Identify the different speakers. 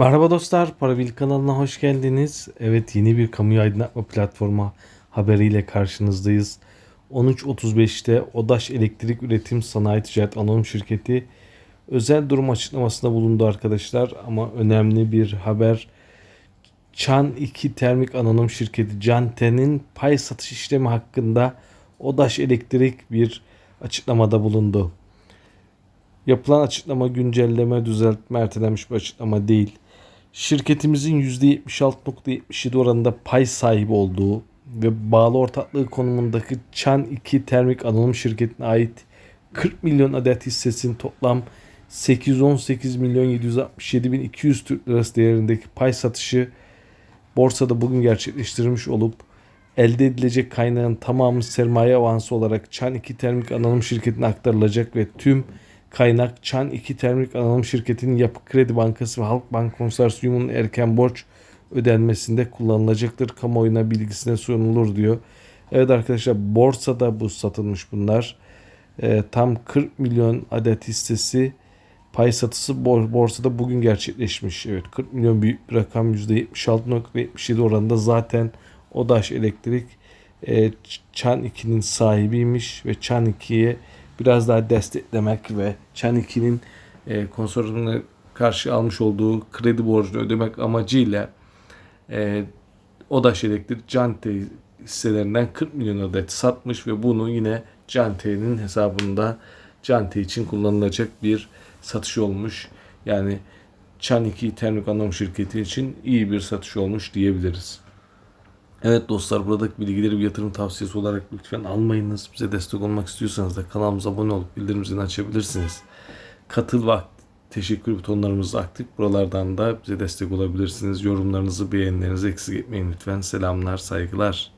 Speaker 1: Merhaba dostlar, Parabil kanalına hoş geldiniz. Evet yeni bir kamuyu aydınlatma platformu haberiyle karşınızdayız. 13.35'te Odaş Elektrik Üretim Sanayi Ticaret Anonim Şirketi özel durum açıklamasında bulundu arkadaşlar. Ama önemli bir haber. Çan 2 Termik Anonim Şirketi Canten'in pay satış işlemi hakkında Odaş Elektrik bir açıklamada bulundu. Yapılan açıklama güncelleme, düzeltme, ertelenmiş bir açıklama değil. Şirketimizin %76.77 oranında pay sahibi olduğu ve bağlı ortaklığı konumundaki Çan 2 Termik Anonim Şirketi'ne ait 40 milyon adet hissesinin toplam 818 milyon 767 bin 200 Türk Lirası değerindeki pay satışı borsada bugün gerçekleştirilmiş olup elde edilecek kaynağın tamamı sermaye avansı olarak Çan 2 Termik Anonim Şirketi'ne aktarılacak ve tüm kaynak Çan 2 Termik Anonim Şirketi'nin Yapı Kredi Bankası ve Halkbank Konsorsiyumu'nun erken borç ödenmesinde kullanılacaktır. Kamuoyuna bilgisine sunulur diyor. Evet arkadaşlar borsada bu satılmış bunlar. Ee, tam 40 milyon adet hissesi pay satısı bor- borsada bugün gerçekleşmiş. Evet 40 milyon büyük bir rakam %76.77 oranında zaten Odaş Elektrik e, Çan 2'nin sahibiymiş ve Çan 2'ye biraz daha desteklemek ve Çan 2'nin e, konsorsiyumuna karşı almış olduğu kredi borcunu ödemek amacıyla e, Odaş Elektrik Cante hisselerinden 40 milyon adet satmış ve bunu yine Cante'nin hesabında Cante için kullanılacak bir satış olmuş. Yani Çan 2 Termik Anonim Şirketi için iyi bir satış olmuş diyebiliriz. Evet dostlar buradaki bilgileri bir yatırım tavsiyesi olarak lütfen almayınız. Bize destek olmak istiyorsanız da kanalımıza abone olup bildirim zilini açabilirsiniz. Katıl ve teşekkür butonlarımız aktif. Buralardan da bize destek olabilirsiniz. Yorumlarınızı, beğenilerinizi eksik etmeyin lütfen. Selamlar, saygılar.